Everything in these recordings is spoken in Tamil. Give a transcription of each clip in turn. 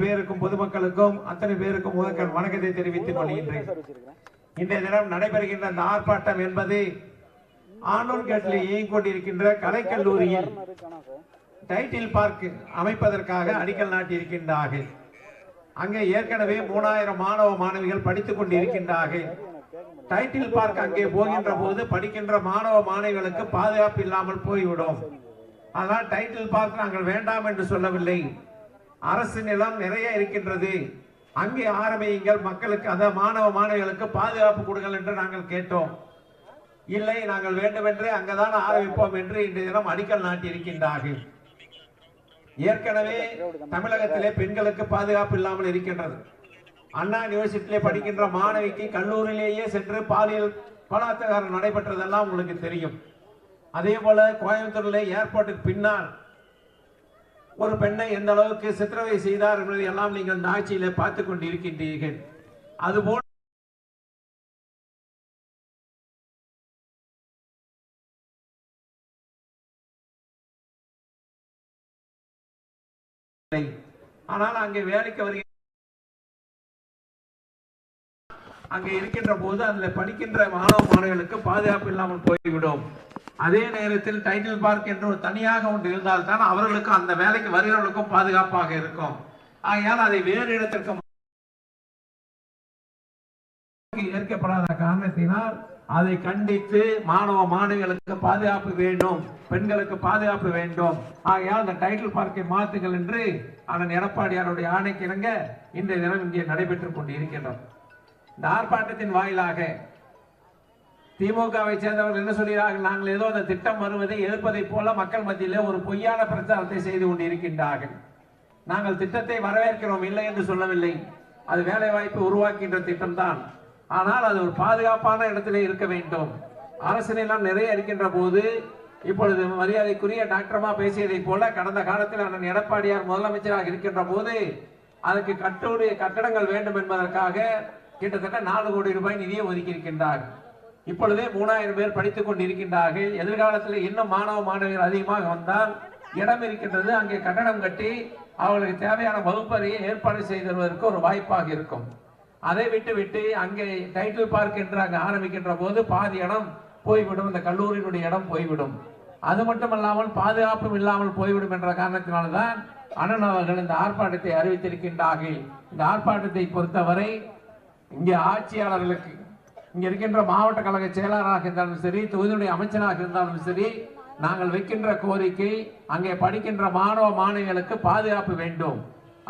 பேருக்கும் பொதுமக்களுக்கும் அத்தனை பேருக்கும் முதற்கண் வணக்கத்தை தெரிவித்துக் கொள்கின்றேன். இன்றைய தினம் நடைபெறுகின்ற இந்த ஆர்ப்பாட்டம் என்பது ஆனூர்கேட்டில் இயங்கிக் கொண்டிருக்கின்ற கலைக்கல்லூரியில் டைட்டில் பார்க் அமைப்பதற்காக அடிக்கல் நாட்டியிருக்கின்றார்கள். அங்கே ஏற்கனவே மூணாயிரம் மாணவ மாணவிகள் படித்துக் கொண்டிருக்கின்றார்கள். டைட்டில் பார்க் அங்கே போகின்ற போது படிக்கின்ற மாணவ மாணவிகளுக்கு பாதுகாப்பு இல்லாமல் போய்விடும். அதனால் டைட்டில் பார்க் நாங்கள் வேண்டாம் என்று சொல்லவில்லை. அரசு நிலம் நிறைய இருக்கின்றது. அங்கே ஆரம்பியுங்கள். மக்களுக்கு அந்த மாணவ மாணவிகளுக்கு பாதுகாப்பு கொடுங்கள் என்று நாங்கள் கேட்டோம். இல்லை நாங்கள் வேண்டுமென்றே அங்கதான் ஆரம்பிப்போம் என்று இன்றைய தினம் அடிக்கல் நாட்டியிருக்கின்றார்கள். ஏற்கனவே தமிழகத்திலே பெண்களுக்கு பாதுகாப்பு இல்லாமல் இருக்கின்றது. அண்ணா யூனிவர்சிட்டியிலே படிக்கின்ற மாணவிக்கு கல்லூரியிலேயே சென்று பாலியல் பலாத்காரம் நடைபெற்றதெல்லாம் உங்களுக்கு தெரியும். அதே போல கோயம்புத்தூர்ல ஏர்போர்ட்டுக்கு பின்னால் ஒரு பெண்ணை எந்த அளவுக்கு சித்திரவை செய்தார் என்பதை எல்லாம் நீங்கள் இந்த பார்த்து கொண்டிருக்கின்றீர்கள். அதுபோல் ஆனால் அங்கே வேலைக்கு வருகிற அங்கே இருக்கின்ற போது அதில் படிக்கின்ற மாணவ மாணவிகளுக்கு பாதுகாப்பு இல்லாமல் போய்விடும். அதே நேரத்தில் டைட்டில் பார்க் என்று ஒரு தனியாக ஒன்று இருந்தால்தான் அவர்களுக்கும் அந்த வேலைக்கு வருகிறவர்களுக்கும் பாதுகாப்பாக இருக்கும். ஆகையால் அதை வேறு இடத்திற்கு ஏற்கப்படாத காரணத்தினால் அதை கண்டித்து மாணவ மாணவிகளுக்கு பாதுகாப்பு வேண்டும் பெண்களுக்கு பாதுகாப்பு வேண்டும். ஆகையால் இந்த டைட்டில் பார்க்கை மாத்துங்கள் என்று அண்ணன் எடப்பாடியாருடைய ஆணைக்கிணங்க இன்றைய தினம் இங்கே நடைபெற்றுக் கொண்டிருக்கின்றோம். இந்த ஆர்ப்பாட்டத்தின் வாயிலாக திமுகவை சேர்ந்தவர்கள் என்ன சொல்கிறார்கள்? நாங்கள் ஏதோ அந்த திட்டம் வருவதை எதிர்ப்பதைப் போல மக்கள் மத்தியில் ஒரு பொய்யான பிரச்சாரத்தை செய்து கொண்டிருக்கின்றார்கள். நாங்கள் திட்டத்தை வரவேற்கிறோம் இல்லை என்று சொல்லவில்லை. அது வேலை வாய்ப்பு உருவாக்கின்ற திட்டம்தான். ஆனால் அது ஒரு பாதுகாப்பான இடத்திலே இருக்க வேண்டும். அரசினெல்லாம் நிறைய இருக்கின்ற போது இப்பொழுது மரியாதைக்குரிய டாக்டர்மா பேசியதைப் போல கடந்த காலத்தில் அண்ணன் எடப்பாடியார் முதலமைச்சராக இருக்கின்ற போது அதுக்கு கட்டுடைய கட்டடங்கள் வேண்டும் என்பதற்காக கிட்டத்தட்ட நாலு கோடி ரூபாய் நிதியை ஒதுக்கி இருக்கின்றார் இப்பொழுதே மூணாயிரம் பேர் படித்துக் கொண்டிருக்கின்றார்கள். எதிர்காலத்தில் இன்னும் மாணவ மாணவியர் அதிகமாக வந்தால் இடம் இருக்கின்றது. அங்கே கட்டடம் கட்டி அவர்களுக்கு தேவையான வகுப்பறையை ஏற்பாடு செய்து ஒரு வாய்ப்பாக இருக்கும். அதை விட்டு விட்டு அங்கே டைட்டில் பார்க் என்று அங்கே ஆரம்பிக்கின்ற போது பாதி இடம் போய்விடும். இந்த கல்லூரியினுடைய இடம் போய்விடும். அது மட்டுமல்லாமல் பாதுகாப்பும் இல்லாமல் போய்விடும் என்ற காரணத்தினால்தான் அண்ணன் அவர்கள் இந்த ஆர்ப்பாட்டத்தை அறிவித்திருக்கின்றார்கள். இந்த ஆர்ப்பாட்டத்தை பொறுத்தவரை இங்கே ஆட்சியாளர்களுக்கு இங்கே இருக்கின்ற மாவட்ட கழக செயலாளராக இருந்தாலும் சரி தொகுதியுடைய அமைச்சராக இருந்தாலும் சரி நாங்கள் வைக்கின்ற கோரிக்கை அங்கே படிக்கின்ற மாணவ மாணவிகளுக்கு பாதுகாப்பு வேண்டும்.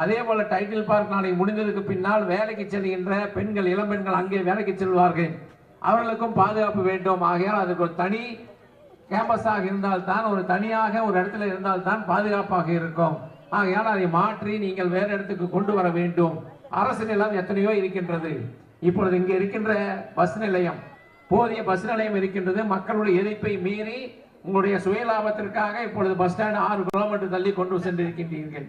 அதே போல டைட்டில் பார்க் நாளை முடிந்ததுக்கு பின்னால் வேலைக்கு செல்கின்ற பெண்கள் இளம்பெண்கள் அங்கே வேலைக்கு செல்வார்கள். அவர்களுக்கும் பாதுகாப்பு வேண்டும். ஆகையால் அதுக்கு ஒரு தனி கேம்பஸாக இருந்தால்தான் ஒரு தனியாக ஒரு இடத்துல இருந்தால்தான் பாதுகாப்பாக இருக்கும். ஆகையால் அதை மாற்றி நீங்கள் வேறு இடத்துக்கு கொண்டு வர வேண்டும். அரசு நிலம் எத்தனையோ இருக்கின்றது. இப்பொழுது இங்கே இருக்கின்ற பஸ் நிலையம் போதிய பஸ் நிலையம் இருக்கின்றது. மக்களுடைய எதிர்ப்பை மீறி உங்களுடைய சுயலாபத்திற்காக இப்பொழுது பஸ் ஸ்டாண்ட் ஆறு கிலோமீட்டர் தள்ளி கொண்டு சென்றிருக்கின்றீர்கள்.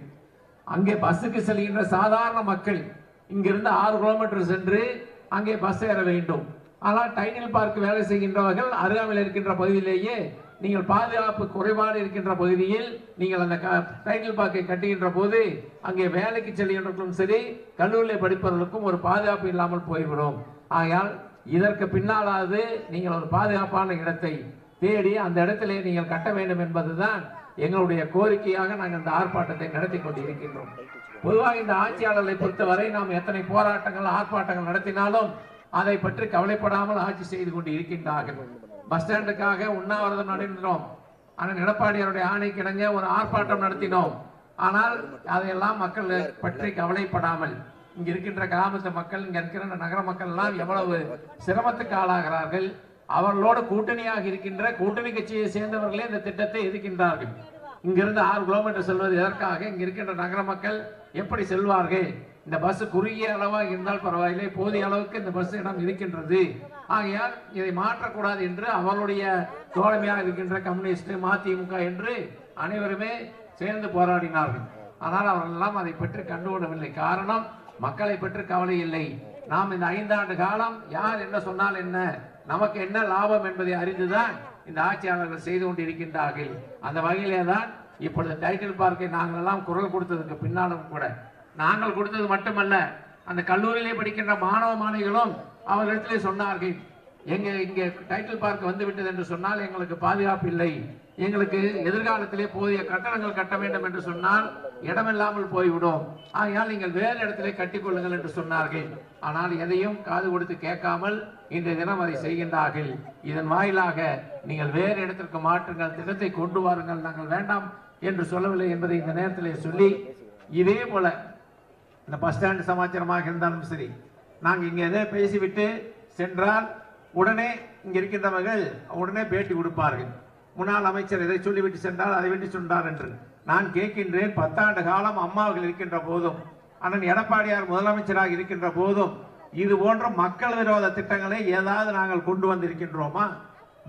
அங்கே பஸ்ஸுக்கு செல்கின்ற சாதாரண மக்கள் இங்கிருந்து ஆறு கிலோமீட்டர் சென்று அங்கே பஸ் ஏற வேண்டும். ஆனால் டைட்டில் பார்க் வேலை செய்கின்றவர்கள் அருகாமையில் இருக்கின்ற பகுதியிலேயே நீங்கள் பாதுகாப்பு குறைபாடு இருக்கின்ற பகுதியில் நீங்கள் அந்த க- டைட்டில் பார்க்கை கட்டுகின்ற போது அங்கே வேலைக்கு செல்கின்றவர்களும் சரி கல்லூரியில் படிப்பவர்களுக்கும் ஒரு பாதுகாப்பு இல்லாமல் போய்விடும். ஆகையால் இதற்கு பின்னாலாவது நீங்கள் ஒரு பாதுகாப்பான இடத்தை தேடி அந்த இடத்திலே நீங்கள் கட்ட வேண்டும் என்பதுதான் எங்களுடைய கோரிக்கையாக நாங்கள் இந்த ஆர்ப்பாட்டத்தை நடத்தி கொண்டிருக்கின்றோம். பொதுவாக இந்த ஆட்சியாளர்களை பொறுத்தவரை நாம் எத்தனை போராட்டங்கள் ஆர்ப்பாட்டங்கள் நடத்தினாலும் அதை பற்றி கவலைப்படாமல் ஆட்சி செய்து கொண்டு இருக்கின்றார்கள். பஸ் ஸ்டாண்டுக்காக உண்ணாவிரதம் நடத்தினோம் ஆனால் எடப்பாடியாருடைய ஆணைக்கிடங்க ஒரு ஆர்ப்பாட்டம் நடத்தினோம். ஆனால் அதையெல்லாம் மக்கள் பற்றி கவலைப்படாமல் இங்க இருக்கின்ற கிராமத்து மக்கள் இங்க இருக்கிற நகர மக்கள் எல்லாம் எவ்வளவு சிரமத்துக்கு ஆளாகிறார்கள். அவர்களோடு கூட்டணியாக இருக்கின்ற கூட்டணி கட்சியை சேர்ந்தவர்களே இந்த திட்டத்தை எதிர்க்கின்றார்கள். இங்கிருந்து ஆறு கிலோமீட்டர் செல்வது எதற்காக? இங்க இருக்கின்ற நகர மக்கள் எப்படி செல்வார்கள்? இந்த பஸ் குறுகிய அளவாக இருந்தால் பரவாயில்லை. போதிய அளவுக்கு இந்த பஸ் இடம் இருக்கின்றது. ஆகையால் இதை மாற்றக்கூடாது என்று அவர்களுடைய தோழமையாக இருக்கின்ற கம்யூனிஸ்ட் மதிமுக என்று அனைவருமே சேர்ந்து போராடினார்கள். ஆனால் அவர்களெல்லாம் அதை பற்றி கண்டுகொள்ளவில்லை. காரணம் மக்களை பற்றி கவலை இல்லை. நாம் இந்த ஐந்தாண்டு காலம் யார் என்ன சொன்னால் என்ன? நமக்கு என்ன லாபம் என்பதை அறிந்துதான் இந்த ஆட்சியாளர்கள் செய்து கொண்டிருக்கின்றார்கள். அந்த வகையிலே தான் இப்பொழுது டைட்டில் பார்க்கை நாங்கள் எல்லாம் குரல் கொடுத்ததுக்கு பின்னாலும் கூட நாங்கள் கொடுத்தது மட்டுமல்ல அந்த கல்லூரியிலே படிக்கின்ற மாணவ மாணவிகளும் அவர்களிடத்திலே சொன்னார்கள் எங்க இங்கே டைட்டில் பார்க் வந்து விட்டது என்று சொன்னால் எங்களுக்கு பாதுகாப்பு இல்லை. எங்களுக்கு எதிர்காலத்திலே போதிய கட்டணங்கள் கட்ட வேண்டும் என்று சொன்னால் இடமில்லாமல் போய்விடும். ஆகையால் நீங்கள் வேறு இடத்திலே கட்டிக்கொள்ளுங்கள் என்று சொன்னார்கள். ஆனால் எதையும் காது கொடுத்து கேட்காமல் இன்றைய தினம் அதை செய்கின்றார்கள். இதன் வாயிலாக நீங்கள் வேறு இடத்திற்கு மாற்றுங்கள் திட்டத்தை கொண்டு வாருங்கள் நாங்கள் வேண்டாம் என்று சொல்லவில்லை என்பதை இந்த நேரத்திலே சொல்லி இதே போல இந்த பஸ் ஸ்டாண்ட் சமாச்சாரமாக இருந்தாலும் சரி. நாங்கள் இங்கே எதை பேசிவிட்டு சென்றால் உடனே இங்கே இருக்கின்றவர்கள் உடனே பேட்டி கொடுப்பார்கள். முன்னாள் அமைச்சர் இதை சொல்லிவிட்டு சென்றால் அதை விட்டு சொன்னார் என்று. நான் கேட்கின்றேன் பத்தாண்டு காலம் அம்மாவர்கள் இருக்கின்ற போதும் அண்ணன் எடப்பாடியார் முதலமைச்சராக இருக்கின்ற போதும் இது போன்ற மக்கள் விரோத திட்டங்களை ஏதாவது நாங்கள் கொண்டு வந்திருக்கின்றோமா?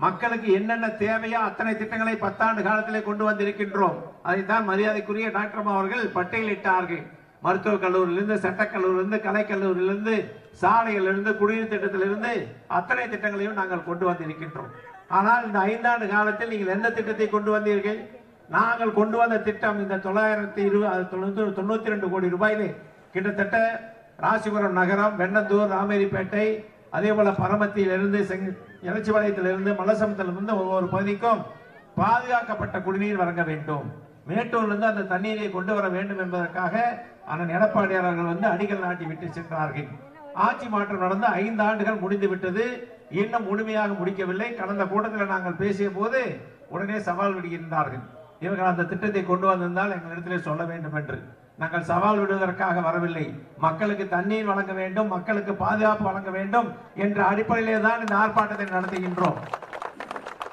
மக்களுக்கு என்னென்ன தேவையோ அத்தனை திட்டங்களை பத்தாண்டு காலத்திலே கொண்டு வந்திருக்கின்றோம். அதைத்தான் மரியாதைக்குரிய டாக்டர் அவர்கள் பட்டியலிட்டார்கள். மருத்துவக் கல்லூரியிலிருந்து சட்டக்கல்லூரியிலிருந்து கலைக்கல்லூரியிலிருந்து சாலையிலிருந்து குடிநீர் திட்டத்திலிருந்து அத்தனை திட்டங்களையும் நாங்கள் கொண்டு வந்திருக்கின்றோம். ஆனால் இந்த ஐந்தாண்டு காலத்தில் நீங்கள் எந்த திட்டத்தை கொண்டு வந்தீர்கள்? நாங்கள் கொண்டு வந்த திட்டம் இந்த தொள்ளாயிரத்தி இருபது தொண்ணூத்தி ரெண்டு கோடி ரூபாயிலே கிட்டத்தட்ட ராசிபுரம் நகரம் வெண்ணந்தூர் ராமேரிப்பேட்டை அதே போல பரமத்தியிலிருந்து செங்க இறைச்சிபாளையத்திலிருந்து மலசமத்திலிருந்து ஒவ்வொரு பகுதிக்கும் பாதுகாக்கப்பட்ட குடிநீர் வழங்க வேண்டும். மேட்டூர்லேருந்து அந்த தண்ணீரை கொண்டு வர வேண்டும் என்பதற்காக அண்ணன் எடப்பாடியார் அவர்கள் வந்து அடிக்கல் நாட்டி விட்டு சென்றார்கள். ஆட்சி மாற்றம் நடந்து ஐந்து ஆண்டுகள் முடிந்து விட்டது. இன்னும் முழுமையாக முடிக்கவில்லை. கடந்த கூட்டத்தில் நாங்கள் பேசிய போது உடனே சவால் விடுகின்றார்கள். இவர்கள் அந்த திட்டத்தை கொண்டு வந்திருந்தால் எங்களிடத்திலே சொல்ல வேண்டும் என்று. நாங்கள் சவால் விடுவதற்காக வரவில்லை. மக்களுக்கு தண்ணீர் வழங்க வேண்டும் மக்களுக்கு பாதுகாப்பு வழங்க வேண்டும் என்ற அடிப்படையிலே தான் இந்த ஆர்ப்பாட்டத்தை நடத்துகின்றோம்.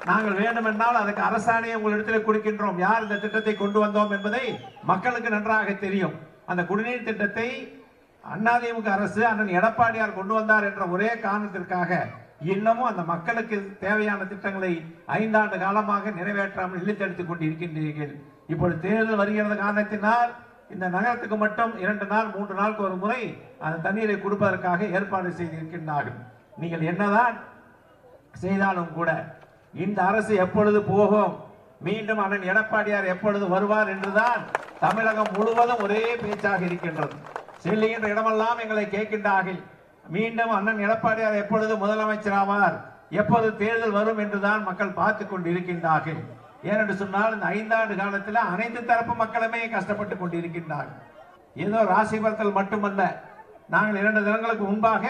நாங்கள் வேண்டுமென்றால் அதுக்கு அரசாணையை உங்களிடத்தில் கொடுக்கின்றோம். யார் இந்த திட்டத்தை கொண்டு வந்தோம் என்பதை மக்களுக்கு நன்றாக தெரியும். அந்த குடிநீர் திட்டத்தை அதிமுக அரசு அண்ணன் எடப்பாடியார் கொண்டு வந்தார் என்ற ஒரே காரணத்திற்காக இன்னமும் அந்த மக்களுக்கு தேவையான திட்டங்களை ஐந்தாண்டு காலமாக நிறைவேற்றாமல் இழுத்தெடுத்துக் கொண்டிருக்கின்றீர்கள். இப்பொழுது தேர்தல் வருகிறது காரணத்தினால் இந்த நகரத்துக்கு மட்டும் இரண்டு நாள் மூன்று நாளுக்கு ஒரு முறை அந்த தண்ணீரை கொடுப்பதற்காக ஏற்பாடு செய்திருக்கின்றார்கள். நீங்கள் என்னதான் செய்தாலும் கூட இந்த அரசு எப்பொழுது போகும்? மீண்டும் அண்ணன் எடப்பாடியார் எப்பொழுது வருவார் என்றுதான் தமிழகம் முழுவதும் ஒரே பேச்சாக இருக்கின்றது. செல்லுகின்ற இடமெல்லாம் எங்களை கேட்கின்றார்கள். மீண்டும் அண்ணன் எடப்பாடியார் எப்பொழுது முதலமைச்சராவார்? எப்போது தேர்தல் வரும் என்றுதான் மக்கள் பார்த்து கொண்டிருக்கின்றார்கள். ஏனென்று சொன்னால் இந்த ஐந்தாண்டு காலத்தில் அனைத்து தரப்பு மக்களுமே கஷ்டப்பட்டு கொண்டிருக்கின்றார்கள். ஏதோ ராசிபுரத்தில் மட்டுமல்ல. நாங்கள் இரண்டு தினங்களுக்கு முன்பாக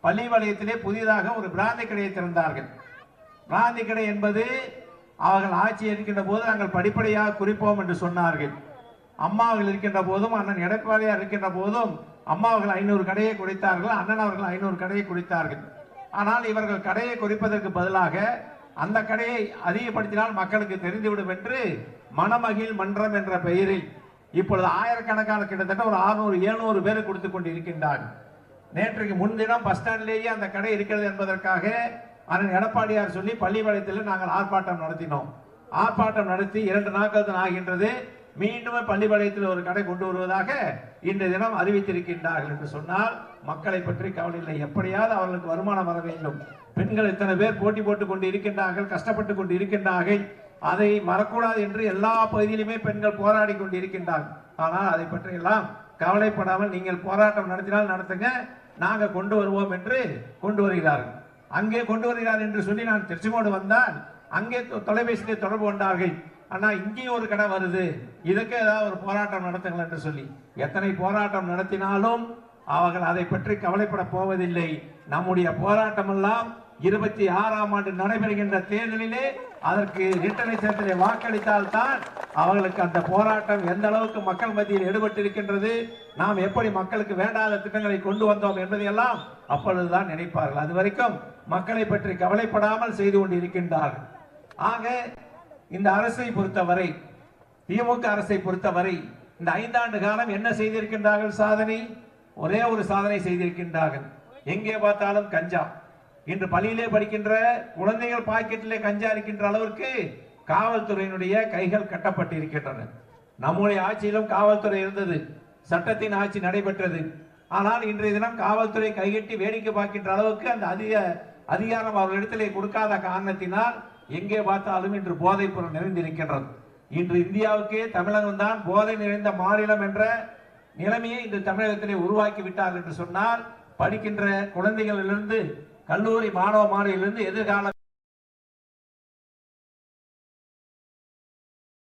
பள்ளி வலயத்திலே புதிதாக ஒரு பிராந்தி கடையை திறந்தார்கள். பிராந்தி கடை என்பது அவர்கள் ஆட்சி இருக்கின்ற போது நாங்கள் படிப்படியாக குறிப்போம் என்று சொன்னார்கள். அம்மாவர்கள் இருக்கின்ற போதும் அண்ணன் எடப்பாடியார் இருக்கின்ற போதும் அம்மாவர்கள் ஐநூறு கடையை குடித்தார்கள் அண்ணன் அவர்கள் ஐநூறு கடையை குடித்தார்கள். ஆனால் இவர்கள் கடையை குறிப்பதற்கு பதிலாக அந்த கடையை அதிகப்படுத்தினால் மக்களுக்கு தெரிந்துவிடும் என்று மணமகிழ் மன்றம் என்ற பெயரில் இப்பொழுது ஆயிரக்கணக்கான கிட்டத்தட்ட ஒரு அறுநூறு எழுநூறு பேர் கொடுத்து கொண்டு இருக்கின்றார்கள் நேற்றைக்கு முன்தினம் பஸ் ஸ்டாண்ட்லேயே அந்த கடை இருக்கிறது என்பதற்காக அண்ணன் எடப்பாடியார் சொல்லி பள்ளிப்பாளையத்தில் நாங்கள் ஆர்ப்பாட்டம் நடத்தினோம். ஆர்ப்பாட்டம் நடத்தி இரண்டு நாட்கள் ஆகின்றது. மீண்டும் பள்ளிப்பாளையத்தில் ஒரு கடை கொண்டு வருவதாக இன்றைய தினம் அறிவித்திருக்கின்றார்கள் என்று சொன்னால் மக்களை பற்றி கவலை இல்லை. எப்படியாவது அவர்களுக்கு வருமானம் வர வேண்டும். பெண்கள் இத்தனை பேர் போட்டி போட்டுக் கொண்டு இருக்கின்றார்கள் கஷ்டப்பட்டு கொண்டு இருக்கின்றார்கள் அதை மறக்கூடாது என்று எல்லா பகுதியிலுமே பெண்கள் போராடி கொண்டு இருக்கின்றார்கள் ஆனால் அதை பற்றி எல்லாம் கவலைப்படாமல் நீங்கள் போராட்டம் நடத்தினால் நடத்துங்க நாங்கள் கொண்டு வருவோம் என்று கொண்டு வருகிறார்கள். அங்கே கொண்டு வருகிறார் என்று சொல்லி நான் திருச்சிமோடு வந்தால் அங்கே தொ- தொலைபேசியிலே தொடர்பு கொண்டார்கள். ஆனால் இங்கேயும் ஒரு கடை வருது. இதுக்கு ஏதாவது ஒரு போராட்டம் நடத்துங்கள் என்று சொல்லி. எத்தனை போராட்டம் நடத்தினாலும் அவர்கள் அதை பற்றி கவலைப்பட போவதில்லை. நம்முடைய போராட்டம் எல்லாம் இருபத்தி ஆறாம் ஆண்டு நடைபெறுகின்ற தேர்தலிலே அதற்கு இரட்டனை சேர்த்தலை வாக்களித்தால் தான் அவர்களுக்கு அந்த போராட்டம் எந்த அளவுக்கு மக்கள் மத்தியில் ஈடுபட்டிருக்கின்றது நாம் எப்படி மக்களுக்கு வேண்டாத திட்டங்களை கொண்டு வந்தோம் என்பதையெல்லாம் அப்பொழுதுதான் நினைப்பார்கள். அது வரைக்கும் மக்களை பற்றி கவலைப்படாமல் செய்து கொண்டிருக்கின்றார்கள். ஆக இந்த அரசை பொறுத்தவரை திமுக அரசை பொறுத்தவரை இந்த ஐந்தாண்டு காலம் என்ன செய்திருக்கின்றார்கள் சாதனை? ஒரே ஒரு சாதனை செய்திருக்கின்றார்கள். எங்கே பார்த்தாலும் கஞ்சா. இன்று பள்ளியிலே படிக்கின்ற குழந்தைகள் பாக்கெட்டிலே கஞ்சா இருக்கின்ற அளவிற்கு காவல்துறையினுடைய கைகள் கட்டப்பட்டிருக்கின்றன. நம்முடைய ஆட்சியிலும் காவல்துறை இருந்தது. சட்டத்தின் ஆட்சி நடைபெற்றது. ஆனால் இன்றைய தினம் காவல்துறை கைகட்டி வேடிக்கை பார்க்கின்ற அளவுக்கு அந்த அதிக அதிகாரம் அவர்களிடத்திலே கொடுக்காத காரணத்தினால் எங்கே பார்த்தாலும் இன்று போதைப் பொருள் நிறைந்திருக்கின்றது. இன்று இந்தியாவுக்கு தமிழகம் தான் போதை நிறைந்த மாநிலம் என்ற நிலைமையை இன்று தமிழகத்திலே உருவாக்கி விட்டார் என்று சொன்னால் படிக்கின்ற குழந்தைகளிலிருந்து கல்லூரி மாணவ மாணவியிலிருந்து எதிர்கால